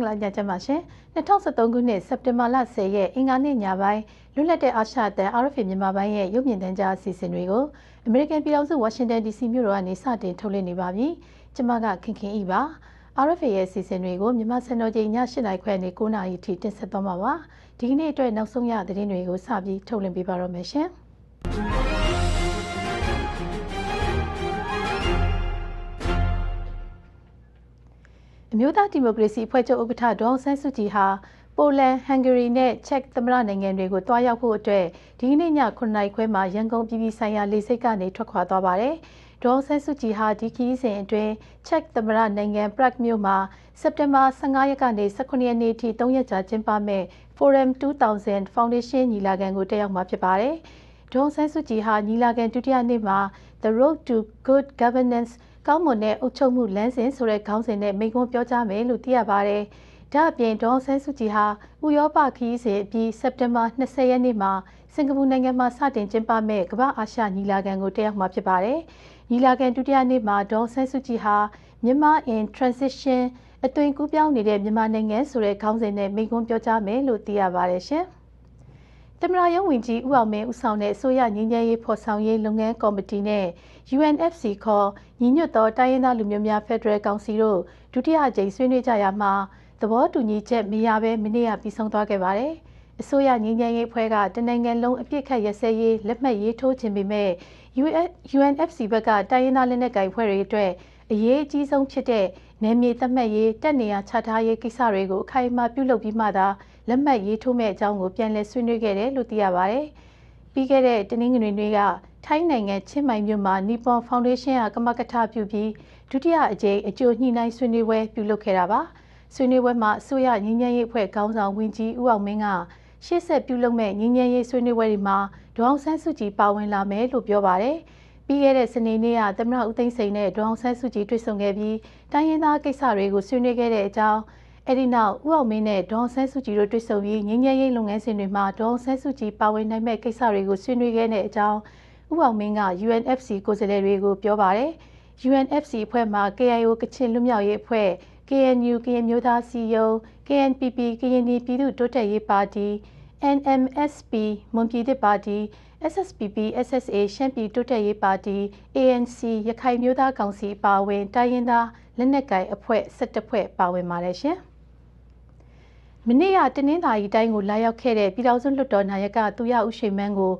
္ဂလာညချမ်းပါရှင်2013ခုနှစ်စက်တင်ဘာလ10ရက်အင်္ဂါနေ့ညပိုင်းလွတ်လပ်တဲ့အာရှတန် RFA မြန်မာပိုင်းရဲ့ရုပ်မြင်သံကြားအစီအစဉ်တွေကိုအမေရိကန်ပြည်ထောင်စုဝါရှင်တန် DC မြို့တော်ကနေစတင်ထုတ်လွှင့်နေပါပြီကျွန်မကခင်ခင်ဤပါ RFA ရဲ့အစီအစဉ်တွေကိုမြန်မာစံတော်ချိန်ည8:00နာရီခွဲနေ9:00နာရီထိတင်ဆက်သွားမှာပါဒီကနေ့အတွက်နောက်ဆုံးရသတင်းတွေကိုစပြီးထုတ်လွှင့်ပေးပါတော့မယ်ရှင် အမျိုးသားဒီမိုကရေစီအဖွဲ့ချုပ်ဥက္ကဋ္ဌဒေါအောင်ဆန်းစုကြည်ဟာပိုလန်၊ဟန်ဂေရီနဲ့ချက်သမ္မတနိုင်ငံတွေကိုတွားရောက်ဖို့အတွက်ဒီကနေ့ည9နာရီခွဲမှာရန်ကုန်ပြည်ပြည်ဆိုင်ရာလေဆိပ်ကနေထွက်ခွာသွားပါတယ်။ဒေါအောင်ဆန်းစုကြည်ဟာဒီခီးစဉ်အတွင်းချက်သမ္မတနိုင်ငံပရက်မြို့မှာစက်တင်ဘာ15ရက်ကနေ18ရက်နေ့ထိ3ရက်ကြာကျင်းပမယ့် Forum 2000 Foundation ညီလာခံကိုတက်ရောက်မှာဖြစ်ပါတယ်။ဒေါအောင်ဆန်းစုကြည်ဟာညီလာခံဒုတိယနေ့မှာ The Road to Good Governance ကောင်းမွန်တဲ့အုပ်ချုပ်မှုလမ်းစဉ်ဆိုတဲ့ခေါင်းစဉ်နဲ့မိန့်ခွန်းပြောကြားမယ်လို့သိရပါတယ်။ဒါ့အပြင်ဒေါ်ဆန်းစုကြည်ဟာဥရောပခရီးစဉ်အပြီးစက်တင်ဘာ20ရက်နေ့မှာစင်ကာပူနိုင်ငံမှာစတင်ကျင်းပမဲ့ကမ္ဘာအာရှညီလာခံကိုတက်ရောက်မှာဖြစ်ပါတယ်။ညီလာခံဒုတိယနေ့မှာဒေါ်ဆန်းစုကြည်ဟာမြန်မာ in transition အသွင်ကူးပြောင်းနေတဲ့မြန်မာနိုင်ငံဆိုတဲ့ခေါင်းစဉ်နဲ့မိန့်ခွန်းပြောကြားမယ်လို့သိရပါတယ်ရှင်။တမရယုံဝင်ကြီးဦးအောင်မင်းဦးဆောင်တဲ့အစိုးရငင်းငယ်ရေးဖော်ဆောင်ရေးလုပ်ငန်းကော်မတီနဲ့ UNFC ခေါ်ညီညွတ်သောတိုင်းရင်းသားလူမျိုးများဖက်ဒရယ်ကောင်စီတို့ဒုတိယအကြိမ်ဆွေးနွေးကြရမှာသဘောတူညီချက်မရဘဲမနေ့ကပြီးဆုံးသွားခဲ့ပါတယ်။အစိုးရငင်းငယ်ရေးအဖွဲ့ကတနိုင်ငံလုံးအပြစ်ခတ်ရစဲရေးလက်မှတ်ရေးထိုးခြင်းပေမဲ့ UNFC ဘက်ကတိုင်းရင်းသားလက်နက်ကိုင်ဖွဲ့တွေအတွက်အရေးအကြီးဆုံးဖြစ်တဲ့နယ်မြေသတ်မှတ်ရေးတက်နေရချထားရေးကိစ္စတွေကိုအခိုင်အမာပြုလုပ်ပြီးမှသာလက်မှတ်ရေးထိုးမဲ့အကြောင်းကိုပြန်လည်ဆွေးနွေးခဲ့တယ်လို့သိရပါတယ်။ပြီးခဲ့တဲ့တနင်္ဂနွေနေ့က ထိုင်းနိုင်ငံချင်းမိုင်မြို့မှာ Nippon Foundation ကကမကထပြုပြီးဒုတိယအကြိမ်အကျိုးညှိနှိုင်းဆွေးနွေးပွဲပြုလုပ်ခဲ့တာပါ။ဆွေးနွေးပွဲမှာအစိုးရငြိမ်းချမ်းရေးအဖွဲ့ခေါင်းဆောင်ဝင်ကြီးဦးအောင်မင်းကရှေ့ဆက်ပြုလုပ်မဲ့ငြိမ်းချမ်းရေးဆွေးနွေးပွဲတွေမှာဒေါအောင်ဆန်းစုကြည်ပါဝင်လာမယ်လို့ပြောပါတယ်။ပြီးခဲ့တဲ့စနေနေ့ကသမ္မတဦးသိန်းစိန်နဲ့ဒေါအောင်ဆန်းစုကြည်တွေ့ဆုံခဲ့ပြီးတိုင်းရင်းသားကိစ္စတွေကိုဆွေးနွေးခဲ့တဲ့အကြောင်းအဲဒီနောက်ဦးအောင်မင်းနဲ့ဒေါ်ဆန်းစုကြည်တို့တွေ့ဆုံပြီးငင်းငယ်ရေးလုပ်ငန်းစဉ်တွေမှာဒေါ်ဆန်းစုကြည်ပါဝင်နိုင်မဲ့ကိစ္စတွေကိုဆွေးနွေးခဲ့တဲ့အကြောင်း ဦးအောင်မင်းက UNFC ကိုယ်စားလှယ်တွေကိုပြောပါတယ်။ UNFC အဖွဲ့မှာ KIO ကချင်လူမျိုးရေးအဖွဲ့ KNU ကရင်မျိုးသားစီယုံ KNPP ကရင်ပြည်သူ့တိုးတက်ရေးပါတီ NMSP မွန်ပြည်သစ်ပါတီ SSPP SSA ရှမ်းပြည်တိုးတက်ရေးပါတီ ANC ရခိုင်မျိုးသားကောင်စီပါဝင်တိုင်းရင်းသားလက်နက်ကိုင်အဖွဲ့17ဖွဲ့ပါဝင်ပါတယ်ရှင်။မနေ့ကတနင်္သာရီတိုင်းကိုလာရောက်ခဲ့တဲ့ပြည်တော်စုလွှတ်တော်နာယကသူရဦးရှိမန်းကို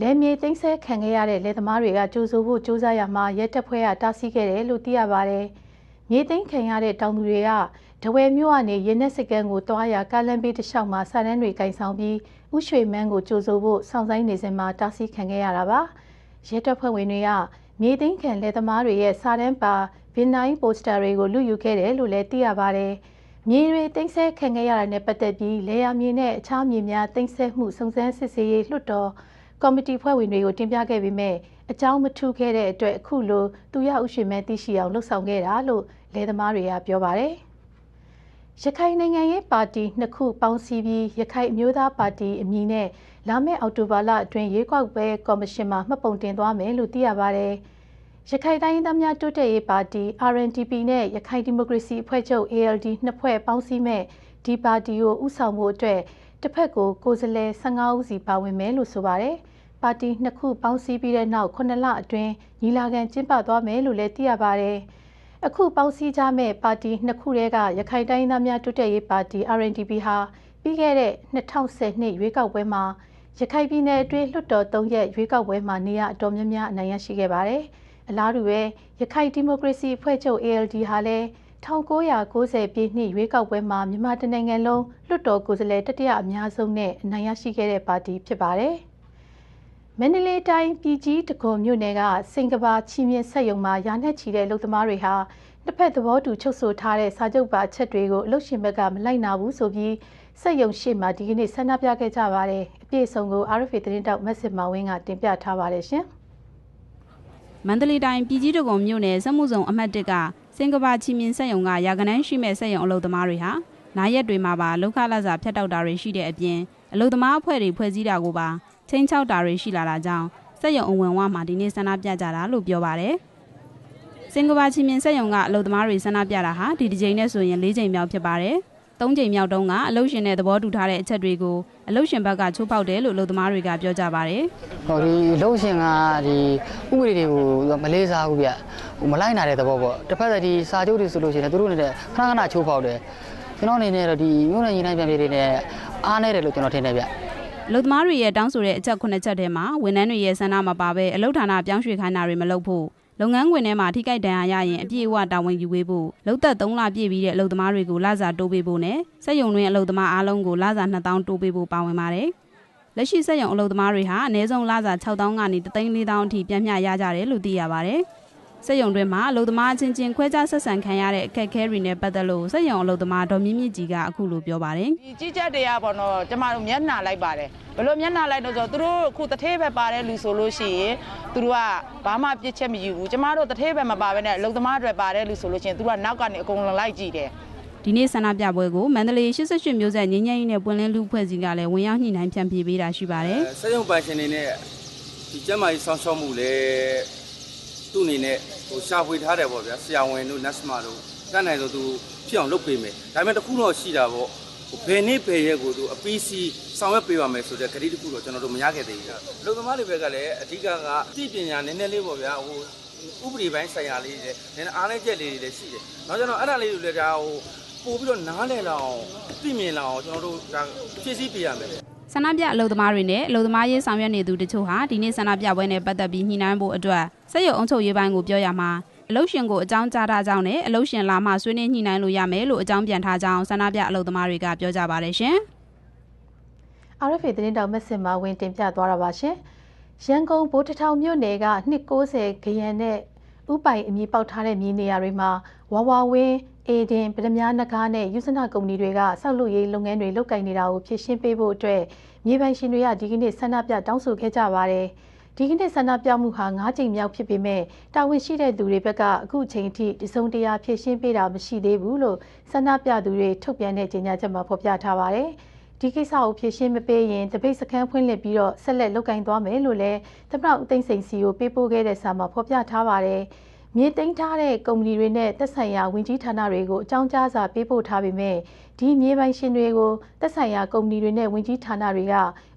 လယ်မြေသိမ်းဆဲခံခဲ့ရတဲ့လယ်သမားတွေကကြိုးဆိုဖို့ကြိုးစားရမှာရဲတပ်ဖွဲ့ကတားဆီးခဲ့တယ်လို့သိရပါတယ်။မြေသိမ်းခံရတဲ့တောင်သူတွေကဒဝဲမြို့ကနေရင်းနှက်စကန်ကိုတွားရကားလမ်းဘေးတစ်လျှောက်မှာစာတန်းတွေကင်ဆောင်ပြီးဥရွှေမန်းကိုကြိုးဆိုဖို့စောင့်ဆိုင်နေစဉ်မှာတားဆီးခံခဲ့ရတာပါ။ရဲတပ်ဖွဲ့ဝင်တွေကမြေသိမ်းခံလယ်သမားတွေရဲ့စာတန်းပါဗင်နိုင်ပိုစတာတွေကိုလူယူခဲ့တယ်လို့လည်းသိရပါတယ်။မြေတွေတိမ့်ဆဲခံခဲ့ရတာနဲ့ပတ်သက်ပြီးလေယာမြေနဲ့အခြားမြေများတိမ့်ဆဲမှုစုံစမ်းစစ်ဆေးရေးလွှတ်တော် ကော်မတီဖွဲ့ဝင်တွေကိုတင်ပြခဲ့ပေမဲ့အကြောင်းမထူးခဲ့တဲ့အတွက်အခုလိုသူရဥရွှေမဲသိရှိအောင်လှုပ်ဆောင်ခဲ့တာလို့လယ်သမားတွေကပြောပါတယ်။ရခိုင်နိုင်ငံရေးပါတီနှစ်ခုပေါင်းစည်းပြီးရခိုင်အမျိုးသားပါတီအမည်နဲ့လာမယ့်အောက်တိုဘာလအတွင်းရွေးကောက်ပွဲကော်မရှင်မှမှတ်ပုံတင်သွားမယ်လို့သိရပါတယ်။ရခိုင်တိုင်းသားများတိုးတက်ရေးပါတီ RNDP နဲ့ရခိုင်ဒီမိုကရေစီအဖွဲ့ချုပ် ALD နှစ်ဖွဲ့ပေါင်းစည်းမဲ့ဒီပါတီကိုဥဆောင်မှုအတွက် တစ်ဖက်ကိုကိုယ်စားလှယ်15ဦးစီပါဝင်မယ်လို့ဆိုပါတယ်။ပါတီနှစ်ခုပေါင်းစည်းပြီးတဲ့နောက်9လအတွင်းညီလာခံကျင်းပသွားမယ်လို့လည်းသိရပါတယ်။အခုပေါင်းစည်းကြမဲ့ပါတီနှစ်ခုတည်းကရခိုင်တိုင်းသားများတိုးတက်ရေးပါတီ RNDP ဟာပြီးခဲ့တဲ့2010နှစ်ရွေးကောက်ပွဲမှာရခိုင်ပြည်နယ်အတွင်းလွှတ်တော်၃ရက်ရွေးကောက်ပွဲမှာနေရအတော်များများအနိုင်ရရှိခဲ့ပါတယ်။အလားတူပဲရခိုင်ဒီမိုကရေစီအဖွဲ့ချုပ် ALD ဟာလည်း 1990ပြည့်နှစ်ရွေးကောက်ပွဲမှာမြန်မာတနိုင်ငံလုံးလွှတ်တော်ကိုယ်စားလှယ်တတိယအများဆုံးနဲ့အနိုင်ရရှိခဲ့တဲ့ပါတီဖြစ်ပါတယ်။မန္တလေးတိုင်းပြည်ကြီးတကွန်မြို့နယ်ကစင်ကဘာချီမြင့်ဆက်ယုံမှာရာနဲ့ချီတဲ့လူသမားတွေဟာတစ်ဖက်သဘောတူချုပ်ဆိုထားတဲ့စာချုပ်ပါအချက်တွေကိုအလုရှင်ဘက်ကမလိုက်နာဘူးဆိုပြီးစက်ယုံရှိမှဒီကနေ့ဆန္ဒပြခဲ့ကြပါတယ်။အပြည့်အစုံကို RFA သတင်းတောက်မက်ဆစ်မာဝင်းကတင်ပြထားပါတယ်ရှင်။မန္တလေးတိုင်းပြည်ကြီးတကုံမြို့နယ်စက်မှုဆောင်အမှတ်၁က စင်ကာပါချီမင်းဆက်ယုံကရာကနန်းရှိမဲ့ဆက်ယုံအလုပ်သမားတွေဟာနာရက်တွေမှာပါလောက်ခလာစာဖြတ်တောက်တာတွေရှိတဲ့အပြင်အလုပ်သမားအဖွဲ့တွေဖွဲ့စည်းတာကိုပါချင်းချောက်တာတွေရှိလာတာကြောင့်စက်ယုံအဝင်ဝမှာဒီနေ့ဆန္ဒပြကြတာလို့ပြောပါတယ်စင်ကာပါချီမင်းဆက်ယုံကအလုပ်သမားတွေဆန္ဒပြတာဟာဒီတစ်ကြိမ်နဲ့ဆိုရင်၄ကြိမ်မြောက်ဖြစ်ပါတယ် သုံးချိန်မြောက်တုန်းကအလုတ်ရှင်တဲ့သဘောတူထားတဲ့အချက်တွေကိုအလုတ်ရှင်ဘက်ကချိုးဖောက်တယ်လို့အလုပ်သမားတွေကပြောကြပါတယ်ဟိုဒီလုံးရှင်ကဒီဥပဒေတွေကိုသူကမလေးစားဘူးဗျဟိုမလိုက်နိုင်တဲ့သဘောပေါ့တစ်ဖက်ကဒီစာချုပ်တွေဆိုလို့ရှိရင်သူတို့အနေနဲ့ခဏခဏချိုးဖောက်တယ်ကျွန်တော်အနေနဲ့တော့ဒီမြို့နယ်ညီနိုင်ပြန်ပြည်တွေနဲ့အားနေတယ်လို့ကျွန်တော်ထင်တယ်ဗျအလုပ်သမားတွေရဲ့တောင်းဆိုတဲ့အချက်9ချက်ထဲမှာဝန်ထမ်းတွေရဲ့ဆန္ဒမပါဘဲအလုပ်ဌာနပြောင်းရွှေ့ခိုင်းတာတွေမလုပ်ဖို့ လုပ်ငန်းခွင်ထဲမှာထိခိုက်ဒဏ်ရာရရင်အပြည့်အဝတာဝန်ယူပေးဖို့လုပ်သက်3လပြည့်ပြီးတဲ့အလုပ်သမားတွေကိုလစာတိုးပေးဖို့နဲ့စက်ရုံတွင်အလုပ်သမားအားလုံးကိုလစာ2000တိုးပေးဖို့ပါဝင်ပါတယ်လက်ရှိစက်ရုံအလုပ်သမားတွေဟာအနည်းဆုံးလစာ6000ကနေ3,400အထိပြန်မျှရကြတယ်လို့သိရပါတယ် စက်ရုံတွင်မှာအလုပ်သမားအချင်းချင်းခွဲခြားဆက်ဆံခံရတဲ့အခက်အခဲတွေနဲ့ပတ်သက်လို့စက်ရုံအလုပ်သမားဒေါ်မြင့်မြင့်ကြီးကအခုလိုပြောပါတယ်ဒီကြီးကြက်တွေကပေါ့နော်ကျမတို့မျက်နှာလိုက်ပါတယ်ဘယ်လိုမျက်နှာလိုက်လို့ဆိုတော့သူတို့အခုတထေးပဲပါတယ်လူဆိုလို့ရှိရင်သူတို့ကဘာမှပြစ်ချက်မယူဘူးကျမတို့တထေးပဲမပါဘဲနဲ့အလုံသမားတွေပါတယ်လူဆိုလို့ရှိရင်သူတို့ကနောက်ကနေအကုန်လုံးလိုက်ကြည့်တယ်ဒီနေ့ဆန္ဒပြပွဲကိုမန္တလေး88မျိုးဆက်ငင်းငယ်ရေးနဲ့ပွင့်လင်းလူဖွဲ့စည်းကလည်းဝင်ရောက်ညှိနှိုင်းဖြန့်ဖြေပေးတာရှိပါတယ်စက်ရုံပိုင်ရှင်တွေနဲ့ဒီကျမ်းမာရေးဆောင်းရှောက်မှုလေ သူ့အနေနဲ့ဟိုရှာဖွေထားတယ်ပေါ့ဗျာဆရာဝန်တို့နတ်စမာတို့တတ်နိုင်ဆိုသူဖြစ်အောင်လုပ်ပေးမယ်ဒါပေမဲ့တစ်ခုတော့ရှိတာပေါ့ဟိုဘယ်နေ့ဘယ်ရက်ကိုသူအပီးစီဆောင်ရွက်ပေးပါမယ်ဆိုတဲ့ကတိတစ်ခုတော့ကျွန်တော်တို့မရခဲ့သေးဘူးဗျလူသမားတွေဘက်ကလည်းအဓိကကသိပညာနည်းနည်းလေးပေါ့ဗျာဟိုဥပဒေပိုင်းဆိုင်ရာလေးတွေနည်းနည်းအားနည်းချက်လေးတွေလည်းရှိတယ်နောက်ကျွန်တော်အဲ့ဒါလေးတွေလည်းဒါဟိုပို့ပြီးတော့နားလည်လောက်အောင်သိမြင်လောက်အောင်ကျွန်တော်တို့ဒါဖြည့်ဆည်းပေးရမယ် ဆန္ဒပြအလုပ်သမားတွေနဲ့အလုပ်သမားရေးဆောင်ရွက်နေသူတချို့ဟာဒီနေ့ဆန္ဒပြပွဲနဲ့ပတ်သက်ပြီးညှိနှိုင်းဖို့အတွက်စက်ရုံအုံချုပ်ရေးပိုင်းကိုပြောရမှာအလုပ်ရှင်ကိုအကြောင်းကြားထားကြောင်းနဲ့အလုပ်ရှင်လာမှဆွေးနွေးညှိနှိုင်းလို့ရမယ်လို့အကြောင်းပြန်ထားကြောင်းဆန္ဒပြအလုပ်သမားတွေကပြောကြပါတယ်ရှင် RFA သတင်းတောင်မက်ဆင်မှာဝင်တင်ပြသွားတာပါရှင်။ရန်ကုန်ဗိုလ်တထောင်မြို့နယ်က290ခရန်နဲ့ဥပိုင်အမည်ပေါက်ထားတဲ့မြေနေရာတွေမှာဝါဝဝင်း အေဒင်ဗဒမြားနဂါးနဲ့ယူဇနာကုမ္ပဏီတွေကဆောက်လုပ်ရေးလုပ်ငန်းတွေလုပ်ကိုင်နေတာကိုဖြည့်ရှင်းပေးဖို့အတွက်မြေပိုင်ရှင်တွေကဒီကနေ့ဆန္ဒပြတောင်းဆိုခဲ့ကြပါတယ်။ဒီကနေ့ဆန္ဒပြမှုဟာ၅ချိန်မြောက်ဖြစ်ပေမဲ့တာဝန်ရှိတဲ့သူတွေဘက်ကအခုချိန်ထိတစုံတရာဖြည့်ရှင်းပေးတာမရှိသေးဘူးလို့ဆန္ဒပြသူတွေထုတ်ပြန်တဲ့ကြေညာချက်မှာဖော်ပြထားပါတယ်။ဒီကိစ္စကိုဖြည့်ရှင်းမပေးရင်တပိတ်စခန်းဖွင့်လှစ်ပြီးတော့ဆက်လက်လုပ်ကင်သွားမယ်လို့လည်းသမ္မတဦးသိန်းစိန်စီကိုပေးပို့ခဲ့တဲ့စာမှာဖော်ပြထားပါတယ်။ မြေသိမ်းထားတဲ့ကုမ္ပဏီတွေနဲ့သက်ဆိုင်ရာဝင်ကြီးဌာနတွေကိုအကြောင်းကြားစာပေးပို့ထားပေမဲ့ဒီမြေပိုင်ရှင်တွေကိုသက်ဆိုင်ရာကုမ္ပဏီတွေနဲ့ဝင်ကြီးဌာနတွေက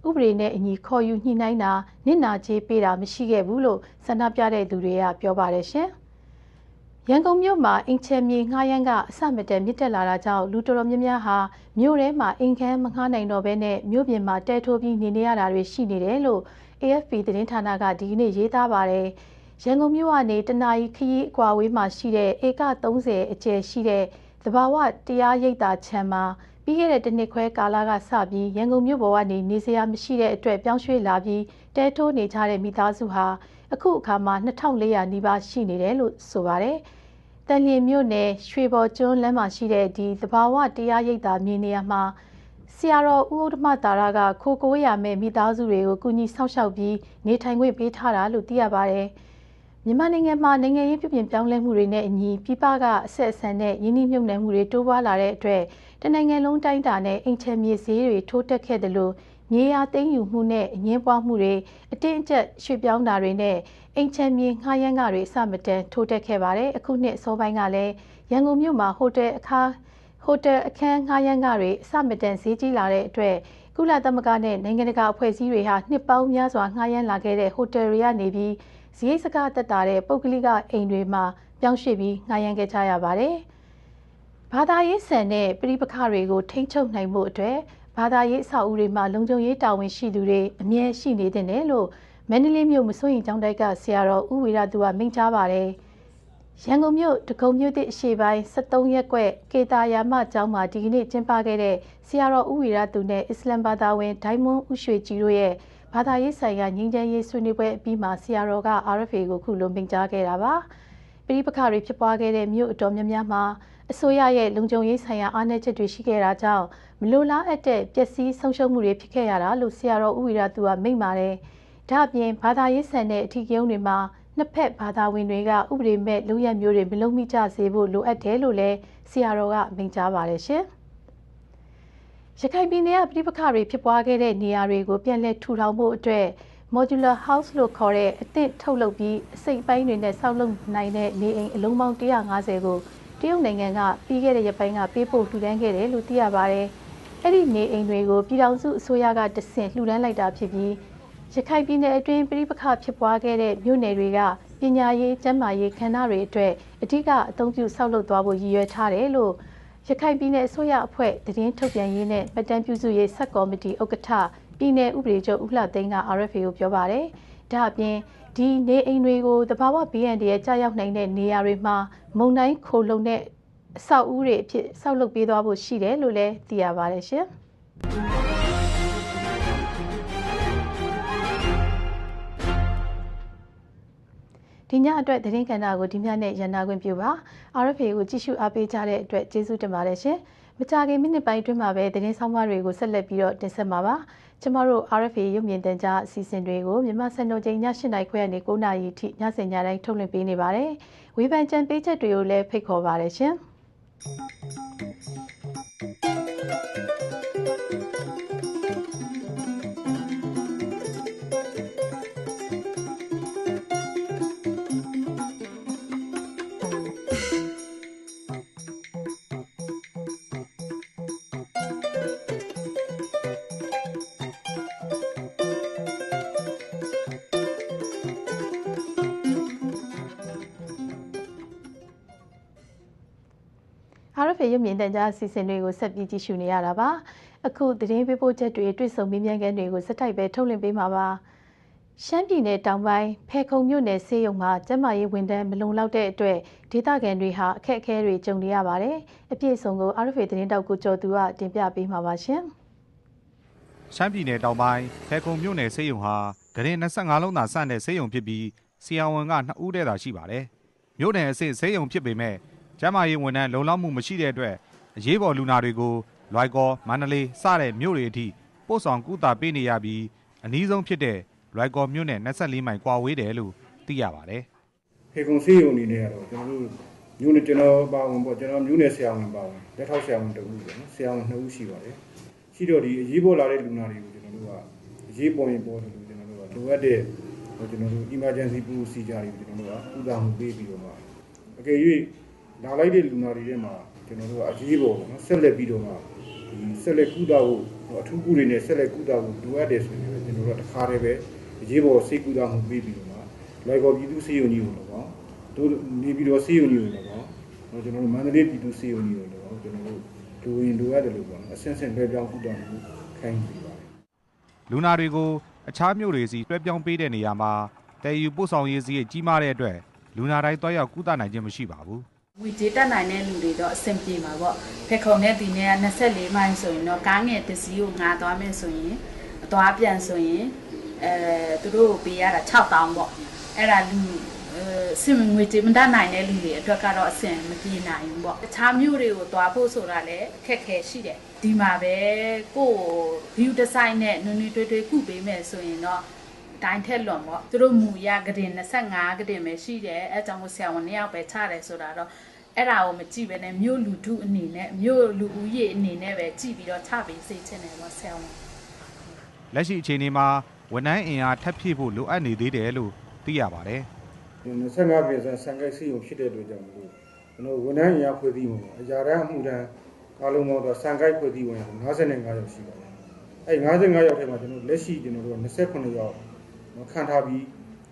ဥပဒေနဲ့အညီခေါ်ယူညှိနှိုင်းတာနစ်နာကြေးပေးတာမရှိခဲ့ဘူးလို့ဆန္ဒပြတဲ့သူတွေကပြောပါတယ်ရှင်။ရန်ကုန်မြို့မှာအင်ချယ်မြေငှားရမ်းကအစမတန်မြင့်တက်လာတာကြောင့်လူတော်တော်များများဟာမြို့ထဲမှာအင်ခန်းမငှားနိုင်တော့ဘဲနဲ့မြို့ပြင်မှာတဲထိုးပြီးနေနေရတာတွေရှိနေတယ်လို့ AFP သတင်းဌာနကဒီကနေ့ရေးသားပါတယ်။ ရန်ကုန်မြို့ကနေတနာရီခရီးအကွာဝေးမှာရှိတဲ့ဧက30အကျယ်ရှိတဲ့သဘာဝတရားရိပ်သာခြံမှာပြီးခဲ့တဲ့တစ်နှစ်ခွဲကာလကစပြီးရန်ကုန်မြို့ပေါ်ကနေနေစရာမရှိတဲ့အတွက်ပြောင်းရွှေ့လာပြီးတဲထိုးနေကြတဲ့မိသားစုဟာအခုအခါမှာ2400နီးပါးရှိနေတယ်လို့ဆိုပါတယ်။တန်လျင်မြို့နယ်ရွှေဘော်ကျွန်းလမ်းမှာရှိတဲ့ဒီသဘာဝတရားရိပ်သာမြေနေရာမှာဆရာတော်ဦးဥဒ္ဓမတာရကခိုကိုးရမဲ့မိသားစုတွေကိုကူညီဆောက်ရှောက်ပြီးနေထိုင်ခွင့်ပေးထားတာလို့သိရပါတယ်။ မြန်မာနိုင်ငံမှာနိုင်ငံရေးပြည်ပြင်ပြောင်းလဲမှုတွေနဲ့အညီပြည်ပကအဆက်အဆံနဲ့ယင်းနှိမ့်မြုပ်နှံမှုတွေတိုးပွားလာတဲ့အတွက်တနိုင်ငံလုံးတိုင်းတာနဲ့အိမ်ချမ်းမြေဈေးတွေထိုးတက်ခဲ့တယ်လို့မြေယာသိမ်းယူမှုနဲ့အငင်းပွားမှုတွေအတင်းအကျပ်ရွှေ့ပြောင်းတာတွေနဲ့အိမ်ချမ်းမြေငှားရမ်းကတွေအစမတန်ထိုးတက်ခဲ့ပါတယ်အခုနှစ်အစောပိုင်းကလည်းရန်ကုန်မြို့မှာဟိုတယ်အခါဟိုတယ်အခန်းငှားရမ်းကတွေအစမတန်ဈေးကြီးလာတဲ့အတွက်ကုလသမဂ္ဂနဲ့နိုင်ငံတကာအဖွဲ့အစည်းတွေဟာနှစ်ပေါင်းများစွာငှားရမ်းလာခဲ့တဲ့ဟိုတယ်တွေကနေပြီး ဈေးစကားတက်တာတဲ့ပုဂ္ဂလိကအိမ်တွေမှာပြောင်းရွှေ့ပြီးငှားရမ်းခဲ့ကြရပါတယ်။ဘာသာရေးဆန်တဲ့ပြည်ပခတွေကိုထိ ंछ ုပ်နိုင်မှုအတွက်ဘာသာရေးအဆောက်အဦတွေမှာလုံခြုံရေးတာဝန်ရှိသူတွေအမြဲရှိနေတဲ့တယ်လို့မန္တလေးမြို့မစိုးရင်ကျောင်းတိုက်ကဆရာတော်ဦးဝေရသူကမိန့်ကြားပါတယ်။ရန်ကုန်မြို့ဒဂုံမြို့သည့်အရှေ့ပိုင်း73ရက်ကွက်ကေတာယာမကျောင်းမှာဒီကနေ့ကျင်းပခဲ့တဲ့ဆရာတော်ဦးဝေရသူနဲ့အစ္စလမ်ဘာသာဝင်ဒိုင်မွန်ဦးရွှေကြည်တို့ရဲ့ ဘာသာရေးဆိုင်ရာငြိမ်းချမ်းရေးဆွေးနွေးပွဲအပြီးမှာဆရာတော်က RFA ကိုခုလိုမိန့်ကြားခဲ့တာပါ။ပြည်ပခတွေဖြစ်ပွားခဲ့တဲ့မြို့အတော်များများမှာအစိုးရရဲ့လုံခြုံရေးဆိုင်ရာအားနည်းချက်တွေရှိခဲ့တာကြောင့်မလိုလားအပ်တဲ့ပျက်စီးဆုံးရှုံးမှုတွေဖြစ်ခဲ့ရတာလို့ဆရာတော်ဦးဝီရသူကမိန့်ပါတယ်။ဒါ့အပြင်ဘာသာရေးဆန်တဲ့အထီးကျုံတွေမှာနှစ်ဖက်ဘာသာဝင်တွေကဥပဒေမဲ့လူရက်မျိုးတွေမလုံးမိကြစေဖို့လိုအပ်တယ်လို့လည်းဆရာတော်ကမိန့်ကြားပါတယ်ရှင်။ ရခိုင်ပြည်နယ်ကပြည်ပခတွေဖြစ်ပွားခဲ့တဲ့နေရာတွေကိုပြန်လည်ထူထောင်ဖို့အတွက် modular house လို့ခေါ်တဲ့အသစ်ထုတ်လုပ်ပြီးအစိတ်ပိုင်းတွေနဲ့ဆောက်လုပ်နိုင်တဲ့နေအိမ်အလုံးပေါင်း150ကိုတရုတ်နိုင်ငံကပြီးခဲ့တဲ့ရက်ပိုင်းကပေးပို့လှူဒန်းခဲ့တယ်လို့သိရပါတယ်။အဲ့ဒီနေအိမ်တွေကိုပြည်ထောင်စုအစိုးရကတဆင့်လှူဒန်းလိုက်တာဖြစ်ပြီးရခိုင်ပြည်နယ်အတွင်းပြည်ပခဖြစ်ပွားခဲ့တဲ့မြို့နယ်တွေကပညာရေးကျန်းမာရေးခန္ဓာတွေအတွက်အဓိကအသုံးပြုဆောက်လုပ်သွားဖို့ရည်ရွယ်ထားတယ်လို့ ရခိုင်ပြည်နယ်အစိုးရအဖွဲ့တည်င်းထုတ်ပြန်ရေးနဲ့ပတ်တမ်းပြုစုရေးဆက်ကော်မတီဥက္ကဋ္ဌပြည်내ဥပဒေချုပ်ဦးလှသိန်းက RFA ကိုပြောပါတယ်။ဒါအပြင်ဒီနေအိမ်တွေကိုတဘာဝ BND ရဲ့ကြာရောက်နိုင်တဲ့နေရာတွေမှာမုံတိုင်းခိုလုံတဲ့အဆောက်အဦတွေအဖြစ်ဆောက်လုပ်ပေးသွားဖို့ရှိတယ်လို့လည်းသိရပါတယ်ရှင်။ ဒီညအတွက်သတင်းကဏ္ဍကိုဒီညနဲ့ရန်နာခွင့်ပြုပါ RFA ကိုကြည့်ရှုအားပေးကြတဲ့အတွက်ကျေးဇူးတင်ပါတယ်ရှင်မကြခင်မိနစ်ပိုင်းအတွင်းမှာပဲသတင်းဆောင်မတွေကိုဆက်လက်ပြီးတော့တင်ဆက်မှာပါကျမတို့ RFA ရုပ်မြင်သံကြားအစီအစဉ်တွေကိုမြန်မာစံတော်ချိန်ည8:00နာရီခွဲကနေ9:00နာရီထိညစဉ်ညတိုင်းထုတ်လွှင့်ပေးနေပါတယ်ဝေဖန်ကြံပေးချက်တွေကိုလည်းဖိတ်ခေါ်ပါတယ်ရှင်။ RFA ရုပ်မြင်သံကြားအစီအစဉ်တွေကိုဆက်ပြီးကြည့်ရှုနေရတာပါ။အခုသတင်းပေးပို့ချက်တွေတွေ့ဆုံမေးမြန်းခန်းတွေကိုစက်တိုက်ပဲထုတ်လွှင့်ပေးမှာပါ။ရှမ်းပြည်နယ်တောင်ပိုင်းဖဲခုံမြို့နယ်ဆေးရုံမှာကျန်းမာရေးဝန်ထမ်းမလုံလောက်တဲ့အတွက်ဒေသခံတွေဟာအခက်အခဲတွေကြုံနေရပါတယ်။အပြည့်အစုံကို RFA သတင်းတောက်ကိုကျော်သူကတင်ပြပေးမှာပါရှင်။ရှမ်းပြည်နယ်တောင်ပိုင်းဖဲခုံမြို့နယ်ဆေးရုံဟာဂရင်25လုံးသာစတဲ့ဆေးရုံဖြစ်ပြီးဆီယံဝန်က2ဦးတည်းသာရှိပါတယ်။မြို့နယ်အဆင့်ဆေးရုံဖြစ်ပေမဲ့ ကျန်းမာရေးဝန်ထမ်းလုံလောက်မှုမရှိတဲ့အတွက်အရေးပေါ်လူနာတွေကိုလွိုက်ကော်မန္တလေးစတဲ့မြို့တွေအထိပို့ဆောင်ကုသပေးနေရပြီးအနည်းဆုံးဖြစ်တဲ့လွိုက်ကော်မြို့နယ်24မိုင်ကွာဝေးတယ်လို့သိရပါတယ်ဖေကုံစေးရုံအနေနဲ့ကတော့ကျွန်တော်တို့မြို့နယ်ကျွန်တော်ပါဝင်ပေါ့ကျွန်တော်မြို့နယ်ဆရာဝန်ပါဝင်လက်ထောက်ဆရာဝန်တဦးပေါ့နော်ဆရာဝန်နှစ်ဦးရှိပါတယ်ရှိတော့ဒီအရေးပေါ်လာတဲ့လူနာတွေကိုကျွန်တော်တို့ကအရေးပေါ်ရင်ပေါ်တယ်လို့ကျွန်တော်တို့ကလိုအပ်တဲ့ဟိုကျွန်တော်တို့ emergency procedure တွေကိုကျွန်တော်တို့ကကုသမှုပေးပြီးတော့မှအကယ်၍ လာလိုက်တဲ့လူနာတွေထဲမှာကျွန်တော်တို့ကအရေးပေါ်ပေါ့နော်ဆက်လက်ပြီးတော့မှဒီဆက်လက်ကုသဖို့အထူးကုတွေနဲ့ဆက်လက်ကုသဖို့လိုအပ်တယ်ဆိုရင်ကျွန်တော်တို့ကတစ်ခါတည်းပဲအရေးပေါ်စိတ်ကုသမှုပေးပြီးတော့မှလိုက်ကောပြည်သူစေယုံကြီးကိုတော့တို့နေပြီးတော့စေယုံကြီးကိုတော့ကျွန်တော်တို့မန္တလေးပြည်သူစေယုံကြီးကိုတော့ကျွန်တော်တို့လူဝင်လိုအပ်တယ်လို့ပေါ့နော်အဆင့်ဆင့်လွှဲပြောင်းကုသမှုခိုင်းပြီးပါတယ်။လူနာတွေကိုအခြားမြို့တွေစီတွဲပြောင်းပေးတဲ့နေရာမှာတည်ယူပို့ဆောင်ရေးစည်းကြီးမားတဲ့အတွက်လူနာတိုင်းတွားရောက်ကုသနိုင်ခြင်းမရှိပါဘူး။ ငွေကြေးတက်နိုင်တဲ့လူတွေတော့အဆင်ပြေမှာပေါ့ဖက်ခုံနဲ့ဒီနေ့က24မိုင်ဆိုရင်တော့ကားငယ်တစ်စီးကိုငါသွားမယ်ဆိုရင်အသွားပြန်ဆိုရင်အဲသူတို့ကိုပေးရတာ6000ပေါ့အဲ့ဒါလူအဲစင်ငွေကြေးမတတ်နိုင်တဲ့လူတွေအတွက်ကတော့အဆင်မပြေနိုင်ဘူးပေါ့တခြားမျိုးတွေကိုသွားဖို့ဆိုတာလည်းအခက်ခဲရှိတယ်ဒီမှာပဲကိုယ့်ကို view design နဲ့နွေနွေတွေးတွေးကုပေးမယ်ဆိုရင်တော့တိုင်းထက်လွန်ပေါ့သူတို့မူရဂရင်25ဂရင်ပဲရှိတယ်အဲကြောင့်မို့ဆရာဝန်နှစ်ယောက်ပဲချတယ်ဆိုတာတော့ အဲ့ဒါကိုမကြည့်ပဲနဲ့မြို့လူထုအနေနဲ့မြို့လူဦးရေအနေနဲ့ပဲကြည့်ပြီးတော့ချပေးစေချင်တယ်ပေါ့ဆရာဝန်လက်ရှိအခြေအနေမှာဝန်ထမ်းအင်အားထပ်ဖြည့်ဖို့လိုအပ်နေသေးတယ်လို့သိရပါတယ်ဒီ25ပြည်စံစံကိုက်စေယုံဖြစ်တဲ့အတွက်ကြောင့်မလို့ကျွန်တော်ဝန်ထမ်းအရာဖွဲ့စည်းမှုပေါ့အရာတန်းအမှုတန်းအားလုံးပေါင်းတော့စံကိုက်ဖွဲ့စည်းဝင်55ယောက်ရှိပါတယ်အဲ့55ယောက်ထဲမှာကျွန်တော်လက်ရှိကျွန်တော်တို့29ယောက်ခံထားပြီး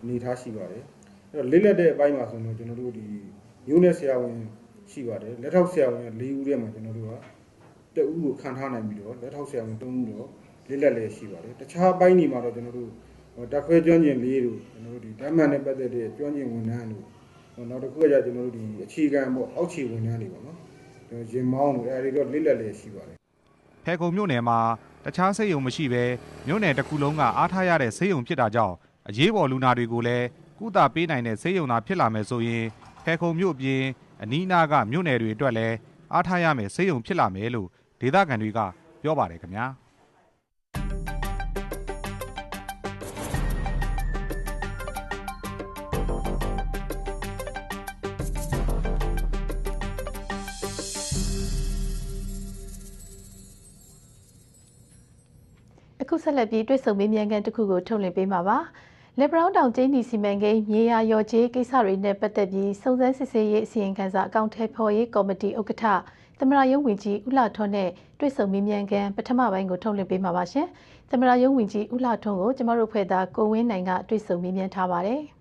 အနေထားရှိပါတယ်အဲ့တော့လစ်လက်တဲ့အပိုင်းမှာဆိုတော့ကျွန်တော်တို့ဒီမျိုးနဲ့ဆရာဝန် ရှိပါတယ်လက်ထောက်ဆရာဝန်၄ဦးထဲမှာကျွန်တော်တို့ကတအူးကိုခံထားနိုင်ပြီးတော့လက်ထောက်ဆရာဝန်၃ဦးတော့လစ်လက်လည်းရှိပါတယ်တခြားအပိုင်းတွေမှာတော့ကျွန်တော်တို့တက်ခွဲကျွမ်းကျင်လေးတို့ကျွန်တော်တို့ဒီဓာတ်မှန်နဲ့ပတ်သက်တဲ့ကျွမ်းကျင်ဝန်ထမ်းတို့နောက်တစ်ခုကကြကျွန်တော်တို့ဒီအခြေခံပေါ့အောက်ခြေဝန်ထမ်းတွေပေါ့နော်ကျွန်တော်ရင်မောင်းတို့အဲဒီတော့လစ်လက်လည်းရှိပါတယ်။ဖဲခုံမြို့နယ်မှာတခြားဆေးရုံမရှိဘဲမြို့နယ်တစ်ခုလုံးကအားထားရတဲ့ဆေးရုံဖြစ်တာကြောင့်အရေးပေါ်လူနာတွေကိုလည်းကုသပေးနိုင်တဲ့ဆေးရုံသာဖြစ်လာမယ်ဆိုရင်ဖဲခုံမြို့အပြင် အနီးအနားကမြို့နယ်တွေအတွက်လည်းအားထားရမယ်ဆေးရုံဖြစ်လာမယ်လို့ဒေသခံတွေကပြောပါတယ်ခင်ဗျာ။အခုဆက်လက်ပြီးတွေ့ဆုံမေးမြန်းခန်းတစ်ခုကိုထုတ်လွှင့်ပေးမှာပါ လက်ဘရောင်းတောင်ကျင်းဒီစီမံကိန်းမြေယာရော်ချေးကိစ္စတွေနဲ့ပတ်သက်ပြီးစုံစမ်းစစ်ဆေးရေးအစီရင်ခံစာအကောင့်ထဲဖော်ရေးကော်မတီဥက္ကဋ္ဌသမရယုံဝင်ကြီးဦးလာထွန်းနဲ့တွေ့ဆုံမေးမြန်းခန်းပထမပိုင်းကိုထုတ်လွှင့်ပေးမှာပါရှင်။သမရယုံဝင်ကြီးဦးလာထွန်းကိုကျမတို့ဖွဲ့သားကိုဝင်းနိုင်ကတွေ့ဆုံမေးမြန်းထားပါတယ်။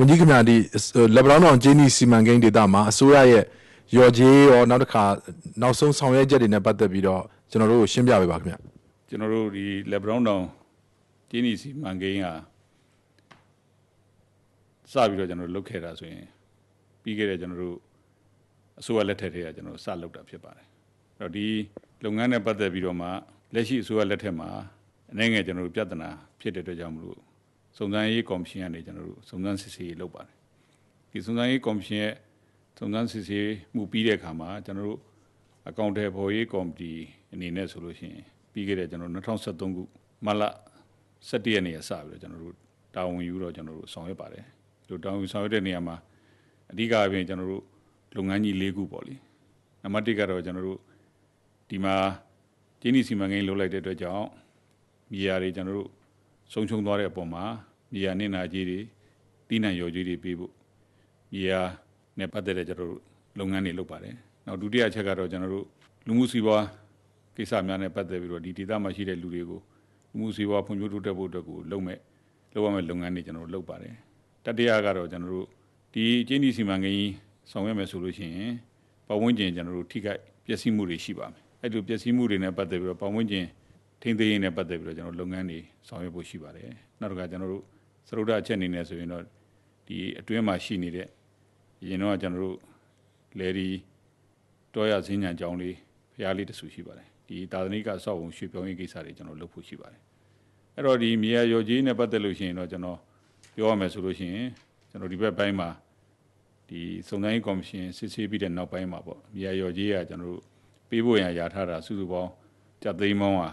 ဝန်ကြီးခင်ဗျာဒီလက်ဘရောင်းတောင်ဂျင်းနီစီမံကိန်းဒေသမှာအစိုးရရဲ့ရော်ကြေးရောနောက်တစ်ခါနောက်ဆုံးဆောင်ရွက်ချက်တွေနဲ့ပတ်သက်ပြီးတော့ကျွန်တော်တို့ရှင်းပြပေးပါခင်ဗျာကျွန်တော်တို့ဒီလက်ဘရောင်းတောင်ကျင်းနီစီမံကိန်းကစပြီးတော့ကျွန်တော်တို့လုပ်ခဲ့တာဆိုရင်ပြီးခဲ့တဲ့ကျွန်တော်တို့အစိုးရလက်ထက်တည်းကကျွန်တော်တို့စလုပ်တာဖြစ်ပါတယ်အဲ့တော့ဒီလုပ်ငန်းနဲ့ပတ်သက်ပြီးတော့မှလက်ရှိအစိုးရလက်ထက်မှာအနေငယ်ကျွန်တော်တို့ပြဿနာဖြစ်တဲ့အတွက်ကြောင့်မလို့ စုံစမ်းရေးကော်မရှင်ကနေကျွန်တော်တို့စုံစမ်းစစ်ဆေးရေးလုပ်ပါတယ်ဒီစုံစမ်းရေးကော်မရှင်ရဲ့စုံစမ်းစစ်ဆေးမှုပြီးတဲ့အခါမှာကျွန်တော်တို့အကောင့်ထဲပေါ်ရေးကော်မတီအနေနဲ့ဆိုလို့ရှိရင်ပြီးခဲ့တဲ့ကျွန်တော်2023ခုမလ17ရက်နေ့ကစပြီးတော့ကျွန်တော်တို့တာဝန်ယူတော့ကျွန်တော်တို့ဆောင်ရွက်ပါတယ်ဒီလိုတာဝန်ဆောင်ရွက်တဲ့နေရာမှာအဓိကအပြင်ကျွန်တော်တို့လုပ်ငန်းကြီး၄ခုပေါ့လေနံပါတ်1ကတော့ကျွန်တော်တို့ဒီမှာကျင်းဒီစီမံကိန်းလုပ်လိုက်တဲ့အတွက်ကြောင့်မြေယာတွေကျွန်တော်တို့ ဆုံးရှုံးသွားတဲ့အပေါ်မှာမြေယာနစ်နာကြီးတွေတီးနှံရော်ကြီးတွေပေးဖို့မြေယာနဲ့ပတ်သက်တဲ့ကျွန်တော်တို့လုပ်ငန်းတွေလုပ်ပါတယ်နောက်ဒုတိယအချက်ကတော့ကျွန်တော်တို့လူမှုစီးပွားကိစ္စများနဲ့ပတ်သက်ပြီးတော့ဒီဒေသမှာရှိတဲ့လူတွေကိုလူမှုစီးပွားဖွံ့ဖြိုးတိုးတက်ဖို့အတွက်ကိုလုပ်မဲ့လုပ်ရမယ့်လုပ်ငန်းတွေကျွန်တော်တို့လုပ်ပါတယ်တတိယကတော့ကျွန်တော်တို့ဒီကျင်းဒီစီမံကိန်းဆောင်ရွက်မယ်ဆိုလို့ရှိရင်ပတ်ဝန်းကျင်ကျွန်တော်တို့ထိခိုက်ပျက်စီးမှုတွေရှိပါမယ်အဲ့လိုပျက်စီးမှုတွေနဲ့ပတ်သက်ပြီးတော့ပတ်ဝန်းကျင် ထိန်းသိမ်းရေးနဲ့ပတ်သက်ပြီးတော့ကျွန်တော်လုပ်ငန်းတွေဆောင်ရွက်ဖို့ရှိပါတယ်နောက်တစ်ခါကျွန်တော်တို့သရုပ်ဒအချက်အနေနဲ့ဆိုရင်တော့ဒီအတွင်းမှာရှိနေတဲ့ရင်တော့ကျွန်တော်တို့လေဒီတောရစင်းညာကြောင်းလေးဖျားလေးတဆူရှိပါတယ်ဒီသာသနိကအဆောက်အုံရွှေပြောင်းရေးကိစ္စတွေကျွန်တော်လုပ်ဖို့ရှိပါတယ်အဲ့တော့ဒီမြေယာရော်ကြီးနဲ့ပတ်သက်လို့ရှိရင်တော့ကျွန်တော်ပြောရမယ်ဆိုလို့ရှိရင်ကျွန်တော်ဒီဘက်ပိုင်းမှာဒီစုံစမ်းရေးကော်မရှင်စစ်ဆေးပြီးတဲ့နောက်ပိုင်းမှာပေါ့မြေယာရော်ကြီးကကျွန်တော်တို့ပေးဖို့ရန်ရထားတာစုစုပေါင်းကြက်သိန်းပေါင်းဟာ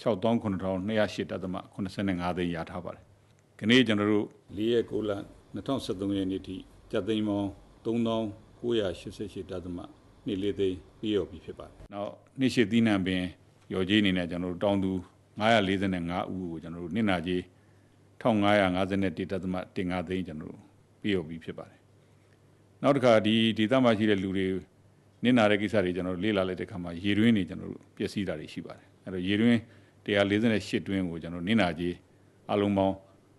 69208တက်သမ85သိန်းရထားပါတယ်။ဒီနေ့ကျွန်တော်တို့၄ရက်9လ2023ရက်နေ့ထိကြက်သိန်းပေါင်း3988တက်သမနေ့လေးသိန်းပြည့်ရောက်ပြီဖြစ်ပါတယ်။နောက်နေ့ရှိသီးနှံပင်ရော်ကြီးအနေနဲ့ကျွန်တော်တို့တောင်းသူ945ဦးကိုကျွန်တော်တို့နှစ်နာကြီး1551တက်သမ15သိန်းကျွန်တော်တို့ပြည့်ရောက်ပြီဖြစ်ပါတယ်။နောက်တစ်ခါဒီဒေသမှာရှိတဲ့လူတွေနစ်နာတဲ့ကိစ္စတွေကျွန်တော်တို့လေ့လာလိုက်တဲ့အခါမှာရေတွင်းတွေကျွန်တော်တို့ပျက်စီးတာတွေရှိပါတယ်။အဲတော့ရေတွင်း 148တွင်းကိုကျွန်တော်နင်းနာကြီးအလုံးပေါင်း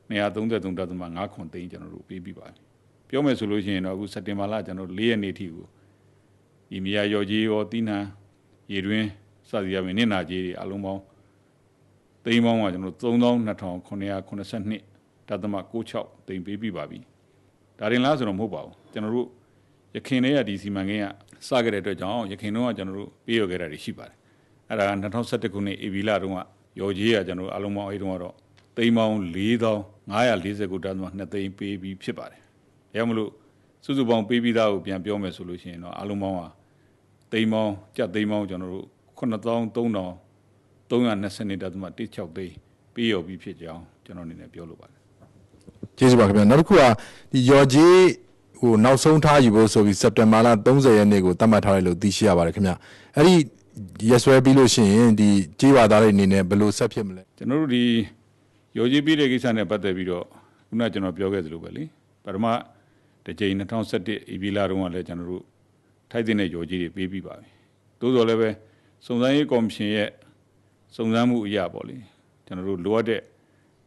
233.5ခွန်သိန်းကျွန်တော်တို့ပေးပြီးပါပြီပြောမယ်ဆိုလို့ရှိရင်တော့အခုစက်တင်ဘာလကျွန်တော်၄ရက်နေ့ထိကိုဒီမြေယာရော်ကြီးရောတီးနှံရေတွင်းစသည်အပြင်နင်းနာကြီးတွေအလုံးပေါင်းသိန်းပေါင်းကကျွန်တော်32,982တသမ96သိန်းပေးပြီးပါပြီဒါရင်လားဆိုတော့မဟုတ်ပါဘူးကျွန်တော်တို့ရခင်တည်းကဒီစီမံကိန်းကစခဲ့တဲ့အတွက်ကြောင့်ရခင်တော့ကျွန်တော်တို့ပေးရခဲ့တာတွေရှိပါတယ်အဲ့ဒါက2011ခုနှစ်ဧပြီလတုန်းက ရော်ကြီးကကျွန်တော်အလုံးပေါင်းအဲ့တုန်းကတော့သိန်းပေါင်း4540ခုတန်းသော2သိန်းပေးပြီးဖြစ်ပါတယ်။ဒါကြောင့်မလို့စုစုပေါင်းပေးပြီးသားကိုပြန်ပြောမယ်ဆိုလို့ရှိရင်တော့အလုံးပေါင်းဟာသိန်းပေါင်းကြက်သိန်းပေါင်းကျွန်တော်တို့9300 320တက်သမ16သိန်းပေးရပြီးဖြစ်ကြောင်းကျွန်တော်အနေနဲ့ပြောလိုပါတယ်ကျေးဇူးပါခင်ဗျာနောက်တစ်ခုကဒီရော်ကြီးဟိုနောက်ဆုံးထားယူဖို့ဆိုပြီးစက်တင်ဘာလ30ရက်နေ့ကိုသတ်မှတ်ထားတယ်လို့သိရှိရပါတယ်ခင်ဗျာအဲ့ဒီ ရက်စွဲပြီးလို့ရှိရင်ဒီကြေးဝါသားတွေအနေနဲ့ဘယ်လိုဆက်ဖြစ်မလဲကျွန်တော်တို့ဒီရော်ကြီးပြီးတဲ့ကိစ္စနဲ့ပတ်သက်ပြီးတော့ခုနကကျွန်တော်ပြောခဲ့သလိုပဲလေပထမတစ်ကြိမ်2017ဧပြီလတုန်းကလည်းကျွန်တော်တို့ထိုက်တဲ့ရော်ကြီးတွေပေးပြီးပါပြီသို့တော်လည်းပဲစုံစမ်းရေးကော်မရှင်ရဲ့စုံစမ်းမှုအရာပေါ့လေကျွန်တော်တို့လိုအပ်တဲ့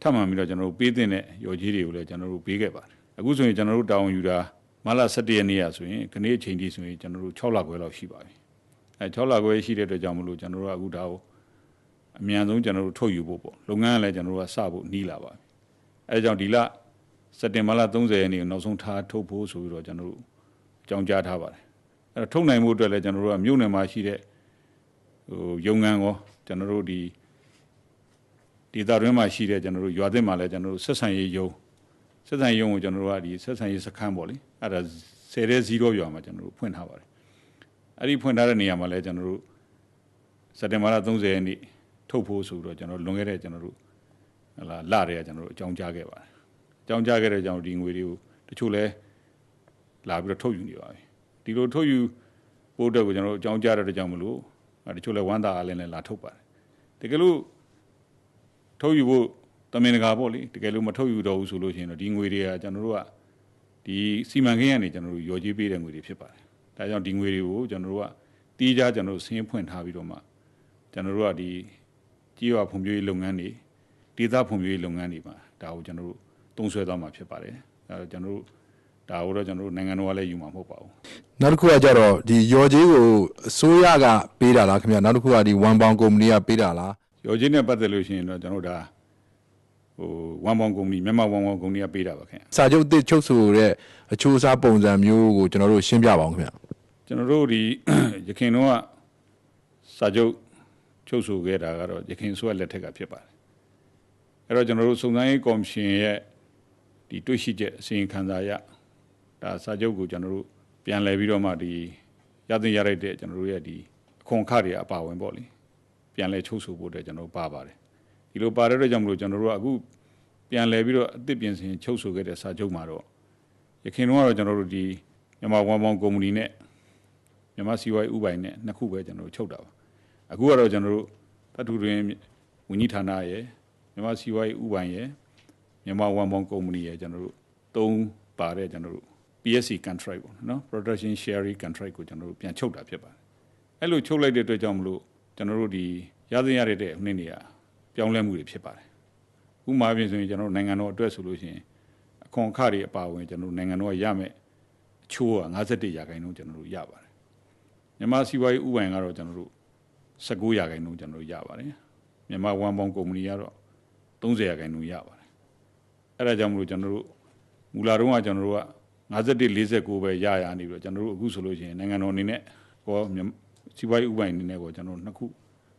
ထပ်မှန်ပြီးတော့ကျွန်တော်တို့ပေးတဲ့ရော်ကြီးတွေကိုလည်းကျွန်တော်တို့ပေးခဲ့ပါတယ်အခုဆိုရင်ကျွန်တော်တို့တာဝန်ယူတာမလ17ရက်နေ့ရဆိုရင်ခနေ့အချိန်ထိဆိုရင်ကျွန်တော်တို့6လခွဲလောက်ရှိပါပြီ အဲ6လခွဲရှိတဲ့အတွက်ကြောင့်မလို့ကျွန်တော်တို့ကအခုဒါကိုအမြန်ဆုံးကျွန်တော်တို့ထုတ်ယူဖို့ပေါ့လုပ်ငန်းကလည်းကျွန်တော်တို့ကစဖို့နှီးလာပါပြီအဲဒါကြောင့်ဒီလစက်တင်ဘာလ30ရက်နေ့ကိုနောက်ဆုံးထားထုတ်ဖို့ဆိုပြီးတော့ကျွန်တော်တို့အကြောင်းကြားထားပါတယ်အဲတော့ထုတ်နိုင်မှုအတွက်လည်းကျွန်တော်တို့ကမြို့နယ်မှာရှိတဲ့ဟိုရုံငန်းကောကျွန်တော်တို့ဒီဒေသတွင်းမှာရှိတဲ့ကျွန်တော်တို့ရွာသစ်မှာလည်းကျွန်တော်တို့ဆက်ဆံရေးယုံဆက်ဆံရေးယုံကိုကျွန်တော်တို့ကဒီဆက်ဆံရေးစခန်းပေါ့လေအဲ့ဒါဆယ်တဲ့0ရွာမှာကျွန်တော်တို့ဖွင့်ထားပါတယ် အဲ့ဒီဖွင့်ထားတဲ့နေရာမှာလည်းကျွန်တော်တို့စက်တင်ဘာလ30ရက်နေ့ထုတ်ဖို့ဆိုတော့ကျွန်တော်လွန်ခဲ့တဲ့ကျွန်တော်တို့ဟလာလာတွေကကျွန်တော်တို့အကြောင်းကြားခဲ့ပါတယ်အကြောင်းကြားခဲ့တဲ့ကြောင့်ဒီငွေတွေကိုတချို့လဲလာပြီးတော့ထုတ်ယူနေပါပြီဒီလိုထုတ်ယူဖို့အတွက်ကိုကျွန်တော်တို့အကြောင်းကြားတဲ့အတွက်ကြောင့်မလို့တချို့လဲဝမ်းသာအားလည်းလာထုတ်ပါတယ်တကယ်လို့ထုတ်ယူဖို့တမင်တကာပေါ့လေတကယ်လို့မထုတ်ယူတော့ဘူးဆိုလို့ရှိရင်တော့ဒီငွေတွေကကျွန်တော်တို့ကဒီစီမံကိန်းကနေကျွန်တော်တို့ရော်ကြီးပေးတဲ့ငွေတွေဖြစ်ပါတယ် ဒါကြောင့်ဒီငွေတွေကိုကျွန်တော်တို့ကတီးကြကျွန်တော်တို့ဆင်းဖွင့်ထားပြီးတော့မှကျွန်တော်တို့ကဒီကြီးရွာဖွံ့ဖြိုးရေးလုပ်ငန်းတွေဒေသဖွံ့ဖြိုးရေးလုပ်ငန်းတွေမှာဒါကိုကျွန်တော်တို့တုံးဆွဲသွားမှာဖြစ်ပါတယ်အဲတော့ကျွန်တော်တို့ဒါကိုတော့ကျွန်တော်တို့နိုင်ငံတော်ကလည်းယူမှာမဟုတ်ပါဘူးနောက်တစ်ခုကကြတော့ဒီရော်ကြီးကိုအစိုးရကပေးတာလားခင်ဗျနောက်တစ်ခုကဒီဝန်ပေါင်ကုမ္ပဏီကပေးတာလားရော်ကြီးနဲ့ပတ်သက်လို့ရှိရင်တော့ကျွန်တော်တို့ဒါ ဟိုဝန်ပေါင်ကုမ္ပဏီမြန်မာဝန်ပေါင်ကုမ္ပဏီကပေးတာပါခင်စာချုပ်အသစ်ချုပ်ဆိုတဲ့အချိုးအစားပုံစံမျိုးကိုကျွန်တော်တို့ရှင်းပြပါအောင်ခင်ဗျကျွန်တော်တို့ဒီရခိုင်တော့စာချုပ်ချုပ်ဆိုခဲ့တာကတော့ရခိုင်ဆိုရလက်ထက်ကဖြစ်ပါတယ်အဲ့တော့ကျွန်တော်တို့စုံစမ်းရေးကော်မရှင်ရဲ့ဒီတွေ့ရှိချက်အစီရင်ခံစာရဒါစာချုပ်ကိုကျွန်တော်တို့ပြန်လည်ပြီးတော့မှဒီရသင့်ရတဲ့ကျွန်တော်တို့ရဲ့ဒီအခွန်အခတွေအပါဝင်ပေါ့လေပြန်လည်ချုပ်ဆိုဖို့အတွက်ကျွန်တော်တို့ပါပါတယ် ဒီလိုပါတဲ့အတွက်ကြောင့်မလို့ကျွန်တော်တို့ကအခုပြန်လည်ပြီးတော့အသစ်ပြင်ဆင်ချုပ်ဆိုခဲ့တဲ့စာချုပ်မှာတော့ရခင်တော့ကတော့ကျွန်တော်တို့ဒီမြန်မာဝန်ပေါင်းကုမ္ပဏီနဲ့မြန်မာစီဝိုင်းဥပိုင်နဲ့နှစ်ခုပဲကျွန်တော်တို့ချုပ်တာပါအခုကတော့ကျွန်တော်တို့တတူတွင်ဝန်ကြီးဌာနရဲ့မြန်မာစီဝိုင်းဥပိုင်ရဲ့မြန်မာဝန်ပေါင်းကုမ္ပဏီရဲ့ကျွန်တော်တို့သုံးပါတဲ့ကျွန်တော်တို့ PSC contract ပေါ့နော် production sharing contract ကိုကျွန်တော်တို့ပြန်ချုပ်တာဖြစ်ပါတယ်အဲ့လိုချုပ်လိုက်တဲ့အတွက်ကြောင့်မလို့ကျွန်တော်တို့ဒီရသင့်ရတဲ့နှစ်နေရာ ပြောင်းလဲမှုတွေဖြစ်ပါတယ်ဥပမာပြင်ဆိုရင်ကျွန်တော်တို့နိုင်ငံတော်အတွက်ဆိုလို့ရှိရင်အခွန်အခတွေအပါအဝင်ကျွန်တော်တို့နိုင်ငံတော်ရမယ်အချိုးက51ရာခိုင်နှုန်းကျွန်တော်တို့ရပါတယ်မြန်မာစီးပွားရေးဥပဒေကတော့ကျွန်တော်တို့19ရာခိုင်နှုန်းကျွန်တော်တို့ရပါတယ်မြန်မာဝန်ပေါင်းကုမ္ပဏီကတော့30ရာခိုင်နှုန်းရပါတယ်အဲ့ဒါကြောင့်မလို့ကျွန်တော်တို့မူလာတုန်းကကျွန်တော်တို့က51 49ပဲရရနေပြီးတော့ကျွန်တော်တို့အခုဆိုလို့ရှိရင်နိုင်ငံတော်အနေနဲ့ဟောစီးပွားရေးဥပဒေအနေနဲ့ကိုကျွန်တော်တို့နှစ်ခု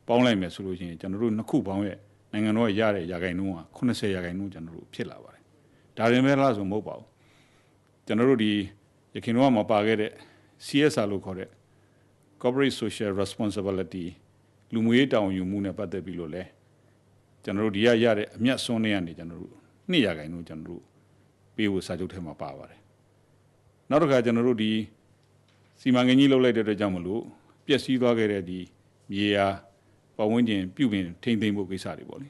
ပေါင်းလိုက်မယ်ဆိုလို့ရှိရင်ကျွန်တော်တို့နှစ်ခုပေါင်းရဲ့ နိုင်ငံတော်ရတဲ့ရာခိုင်နှုန်းက80ရာခိုင်နှုန်းကျွန်တော်တို့ဖြစ်လာပါတယ်ဒါရင်ပဲလားဆိုမဟုတ်ပါဘူးကျွန်တော်တို့ဒီရခိုင်တော့မပါခဲ့တဲ့ CSR လို့ခေါ်တဲ့ corporate social responsibility လူမှုရေးတာဝန်ယူမှုနဲ့ပတ်သက်ပြီးလို့လဲကျွန်တော်တို့ဒီရရတဲ့အမျက်စွန်းနေရနေကျွန်တော်တို့နှစ်ရာခိုင်နှုန်းကျွန်တော်တို့ပေးဖို့စာချုပ်ထဲမှာပါပါတယ်နောက်တစ်ခါကျွန်တော်တို့ဒီစီမံကိန်းကြီးလုပ်လိုက်တဲ့အတွက်ကြောင့်မလို့ပျက်စီးသွားခဲ့တဲ့ဒီမြေယာ ပတ်ဝန်းကျင်ပြုပြင်ထိမ့်သိမ်းဖို့ကိစ္စတွေပေါ့လေ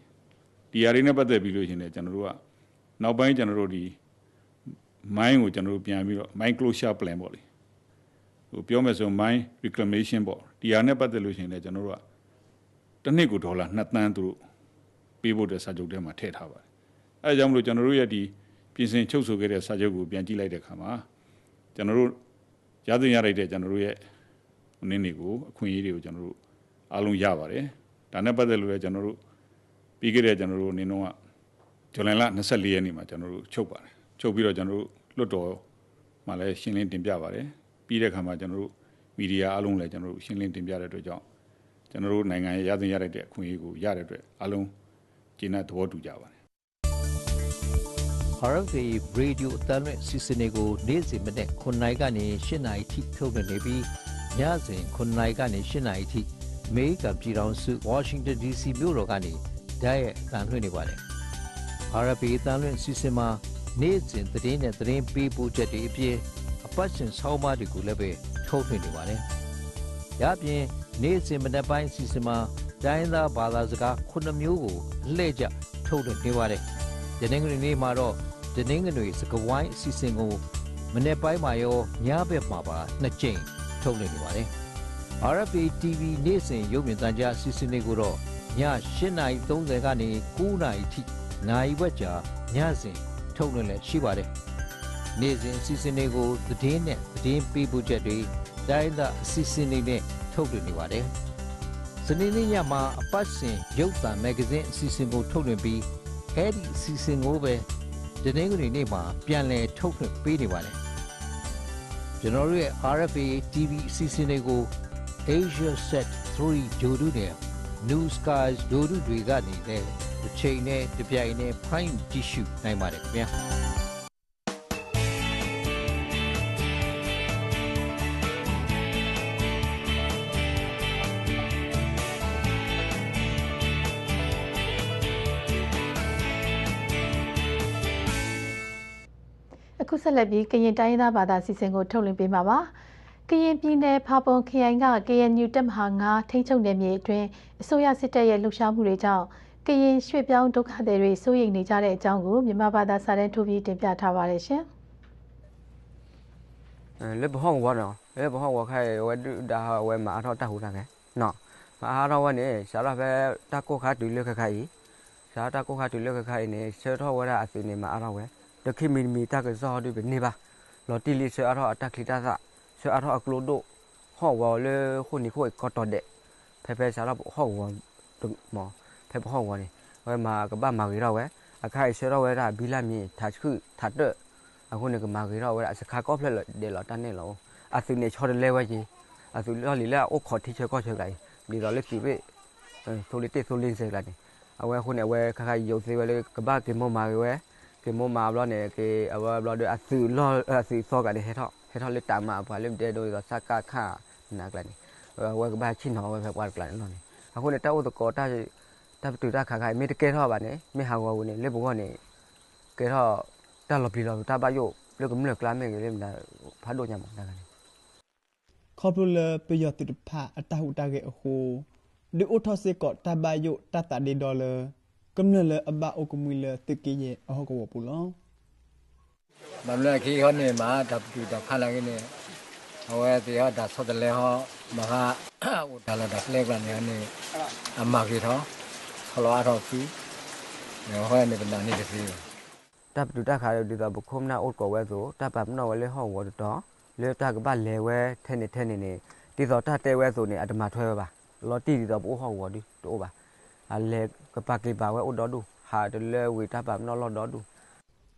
ဒီအရာတွေနဲ့ပတ်သက်ပြီးလို့ရှင်လည်းကျွန်တော်တို့ကနောက်ပိုင်းကျွန်တော်တို့ဒီမိုင်းကိုကျွန်တော်တို့ပြန်ပြီးတော့ mine closure plan ပေါ့လေဟိုပြောမယ်ဆို mine reclamation ပေါ့ဒီအရာနဲ့ပတ်သက်လို့ရှင်လည်းကျွန်တော်တို့ကတစ်နှစ်ကိုဒေါ်လာ2သန်းသူတို့ပေးဖို့တဲ့စာချုပ်ထဲမှာထည့်ထားပါတယ်အဲဒါကြောင့်မလို့ကျွန်တော်တို့ရဲ့ဒီပြင်ဆင်ချုပ်ဆိုခဲ့တဲ့စာချုပ်ကိုပြန်ကြည့်လိုက်တဲ့အခါမှာကျွန်တော်တို့ရသင့်ရလိုက်တဲ့ကျွန်တော်တို့ရဲ့နည်းတွေကိုအခွင့်အရေးတွေကိုကျွန်တော်တို့အားလုံးရပါတယ် ဒါနဲ့ပတ်သက်လို့လည်းကျွန်တော်တို့ပြီးခဲ့တဲ့ကျွန်တော်တို့အနေနဲ့ကဇူလိုင်လ24ရက်နေ့မှာကျွန်တော်တို့ချုပ်ပါတယ်ချုပ်ပြီးတော့ကျွန်တော်တို့လွတ်တော်မှာလည်းရှင်းလင်းတင်ပြပါတယ်ပြီးတဲ့အခါမှာကျွန်တော်တို့မီဒီယာအားလုံးလည်းကျွန်တော်တို့ရှင်းလင်းတင်ပြတဲ့အတွက်ကြောင့်ကျွန်တော်တို့နိုင်ငံရဲ့ရသင့်ရတဲ့အခွင့်အရေးကိုရတဲ့အတွက်အားလုံးကျေနပ်သဘောတူကြပါတယ် RFA Radio အတန်းနဲ့စီစဉ်တွေကိုနေ့စဉ်မနေ့9နိုင်ကနေ10နိုင်ထိထုတ်လွှင့်နေပြီးညစဉ်9နိုင်ကနေ10နိုင်ထိ အမေရိကန်ပြည်ထောင်စု Washington DC မြို့တော်ကနေဓာတ်ရိုက်အတန်းလွှင့်နေပါတယ်။ RFA အတန်းလွှင့်စီစဉ်မှာနေ့စဉ်သတင်းနဲ့သတင်းပေးပို့ချက်တွေအပြင်အပတ်စဉ်ဆောင်းပါးတွေကိုလည်းပဲထုတ်လွှင့်နေပါတယ်။ဒါ့အပြင်နေ့စဉ်မနေ့ပိုင်းစီစဉ်မှာတိုင်းသားဘာသာစကား9မျိုးကိုလှည့်ကြထုတ်လွှင့်နေပါတယ်။ဒီနေ့နေ့မှာတော့ဒီနေ့ငွေစကဝိုင်းအစီအစဉ်ကိုမနေ့ပိုင်းမှာရောညဘက်မှာပါနှစ်ကြိမ်ထုတ်လွှင့်နေပါတယ်။ RFA TV နေ့စဉ်ရုပ်မြင်သံကြားအစီအစဉ်လေးကိုတော့ည8:30ကနေ9:00နာရီထိနိုင်ဝက်ကြာညစဉ်ထုတ်လွှင့်လည်းရှိပါတယ်။နေ့စဉ်အစီအစဉ်လေးကိုသတင်းနဲ့သတင်းပေးပို့ချက်တွေတိုင်းသာအစီအစဉ်လေးနဲ့ထုတ်လွှင့်နေပါတယ်။စနေနေ့ညမှာအပတ်စဉ်ရုပ်သံမဂ္ဂဇင်းအစီအစဉ်ကိုထုတ်လွှင့်ပြီးအဲဒီအစီအစဉ်ကိုပဲဒီနေ့ကနေနေ့မှာပြန်လည်ထုတ်လွှင့်ပေးနေပါတယ်ကျွန်တော်တို့ရဲ့ RFA TV အစီအစဉ်တွေကို Asia Set 3ဂျိုဒုနဲ့ New Skies ဂျိုဒုတွေကနေလည်းတစ်ချိန်နဲ့တစ်ပြိုင်နဲ့ဖိုင်းကြည့်ရှုနိုင်ပါတယ်ခင်ဗျာအခုဆက်လက်ပြီးကရင်တိုင်းရင်းသားဘာသာစီစဉ်ကိုထုတ်လွှင့်ပေးမှာပါ ကရင်ပြည်နယ်ဖာပွန်ခရိုင်က KNU တပ်မဟာ9ထိန်းချုပ်နယ်မြေအတွင်းအစိုးရစစ်တပ်ရဲ့လှုပ်ရှားမှုတွေကြောင့်ကရင်ရွှေ့ပြောင်းဒုက္ခသည်တွေစိုးရိမ်နေကြတဲ့အကြောင်းကိုမြန်မာဘာသာစာတမ်းထုတ်ပြီးတင်ပြထားပါတယ်ရှင်လေဘဟောင်းဝါနော်လေဘဟောင်းဝါခိုင်ဝဲဒါဝဲမာတော့တဟူတာကဲနော်မာတော့ဝနေရှာရဖဲတကောခါတူလခခိုင်ရှာတကောခါတူလခခိုင်နေဆေတော့ဝဲအစီနေမာတော့ဝဲတခိမီမီတကဇော်ဒီနေပါလော်တီလီဆေအတော့အတက်ခလီတာသာ ဆေအတော့အကလိုဒိုဟောဝါလေခုန်နီခိုကောတော်တဲ့ဖဲဖဲရှာတော့ဟောဝါမောဖဲဘဟောင်းဝနေဝဲမာကပမာကြီးတော့ဝဲအခိုင်ဆေတော့ဝဲတာဘီလာမီထာခုထာတဲ့အခုနေကမာကြီးတော့ဝဲအစခါကောဖလက်လေလော်တန်းနေလောအစီနေချော်လဲဝဲကြီးအစီလော်လီလာအိုခေါ်တီချေကောချေလိုက်ဒီတော့လေပြိဆိုလီတေဆိုလင်းစေလာနေအဝဲခုနေဝဲခခရုပ်သေးဝဲလေကပကေမောမာဝဲကေမောမာဘလောနေကေအဝဲဘလော de အစီလောအစီစောကတဲ့ဟဲထော့ ဟဲထော့လေတာမာဘာလေတဲ့တို့စကခနာကလာနေဝဲကပချင်းတော်ဝဲဖက်ကွာကလာနေအခုနေတောက်တော့ကောတာတပ်တူတာခခမေတကဲထော့ပါနေမေဟာဝဝနေလေဘောနေကေထော့တာလပီလောတာပါယိုလေကမလကလာမေလေမနာဖာဒိုညမနာကနေခေါပလပယတုတဖာအတဟုတကေအဟုဒီအိုထောစေကောတဘယုတတဒီဒေါ်လာကမ္နလအဘအိုကမီလတကေယအဟောကဝပူလော မမလခေဟောနေမှာတပ်တူတဖာလာကင်းနေအဝဲတေဟဒါဆောတလဲဟောမဟာဟိုဒါလာဒါဖလက်ကနေနေအမကေထောခလောအထောဖီဟောနေပနာနေတစီတပ်တူတခါရဒီတော့ဘခုမနာအုတ်ကောဝဲဆိုတပ်ပမနောဝဲလေဟောဝတော့လေတကဘာလေဝဲထဲနေထဲနေနေဒီတော့တတဲဝဲဆိုနေအတမထွဲပါလော်တီဒီတော့ပိုးဟောဝဒီတိုးပါအလေကပကေပါဝဲဥ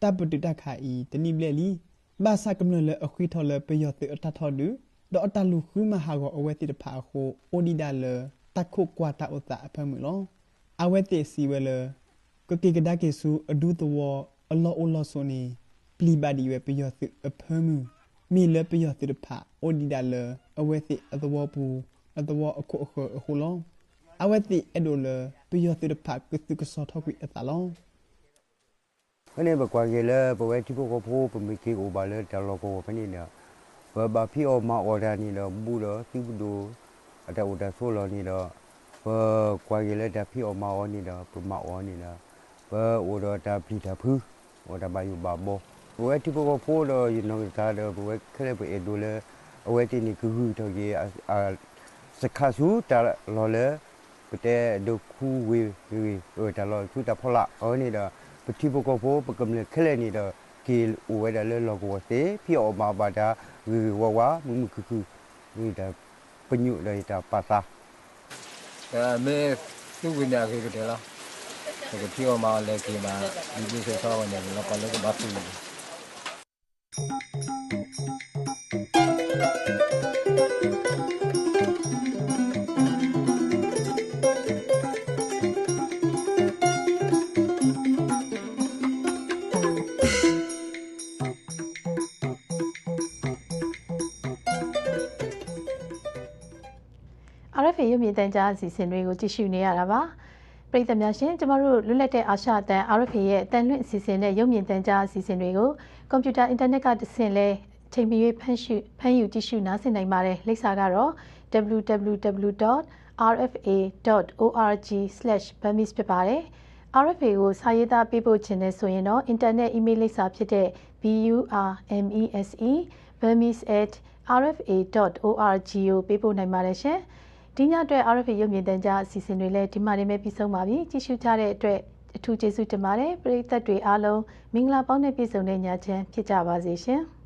တော်ဒူဟာတလေဝေတာပါမနော်လော်တော်ဒူတပ်ပတူတခါဤတနိမလေလီဘာစာကမလအခွေထော်လပယောတေအတထော်ဒူဒေါ်တလူခုမဟာကိုအဝဲတိတဖာခိုအိုဒီဒါလတခုကွာတာဥတာအဖမှုလောအဝဲတေစီဝဲလကကေကဒါကေဆူအဒူတဝအလောအလောဆိုနီပလီဘာဒီဝဲပယောတေအဖမှုမီလပယောတိတဖာအိုဒီဒါလအဝဲတိအသဝပူအတဝအခုအခုအခုလောအဝတိအဒိုလပြရတိဖတ်ကတိကစောထကွေအတလော အနေဘကွာကြီးလေဘဝတိကိုဖိုးပမိကေကိုပါလေတလောကိုဖနေနေဘဘဖီအောမအော်ဒါနီလောဘူးလောတိဘူးဒိုအတဝဒဆိုလောနီလောဘကွာကြီးလေတဖီအောမအော်နီလောပမအော်နီလောဘအိုဒတာဖီတာဖူဝဒဘယူဘာဘောဘဝတိကိုဖိုးလောယနောတာလောဘဝခလေဘအဒိုလေအဝတိနီကူဟူတောကြီးအာစခါစုတာလော်လေပတဲ့ဒုခုဝေဝေဟိုတာလော်ခုတာဖလာအော်နေတာ ပတိဘကောဖိုပကမလေခလဲနေတာကီဝဲတယ်လောကောစေဖီအောမာဘာတာဝေဝဝမုမခုခုဝေတာပညုလေတာပါစာအဲမေသူဝိညာခေကတယ်လားဒီဖီအောမာလေကီမာဒီဒီဆောဆောနေလောကောလောကဘာဖူရုပ် ကြားအစီအစဉ်တွေကိုကြည့်ရှုနေရတာပါပရိသတ်များရှင်ကျမတို့လွတ်လပ်တဲ့အာရှအတန် RFA ရဲ့အတန်လွင့်အစီအစဉ်နဲ့ရုပ်မြင်သံကြားအစီအစဉ်တွေကိုကွန်ပျူတာအင်တာနက်ကတဆင့်လဲချိန်မီဖန်ရှုဖန်ယူကြည့်ရှုနားဆင်နိုင်ပါတယ်လိပ်စာကတော့ www.rfa.org/burmese ဖြစ်ပါတယ် RFA ကိုစာရေးသားပေးပို့ခြင်းနဲ့ဆိုရင်တော့ internet email လိပ်စာဖြစ်တဲ့ burmese@rfa.org ကိုပေးပို့နိုင်ပါတယ်ရှင်။ ဒီညအတွက် RFA ရုပ်မြင်သံကြားအစီအစဉ်တွေလည်းဒီမှာနေမဲ့ပြီးဆုံးပါပြီကြည့်ရှုကြတဲ့အတွက်အထူးကျေးဇူးတင်ပါတယ်ပရိသတ်တွေအားလုံးမင်္ဂလာပေါင်းနဲ့ပြည့်စုံတဲ့ညချမ်းဖြစ်ကြပါစေရှင်။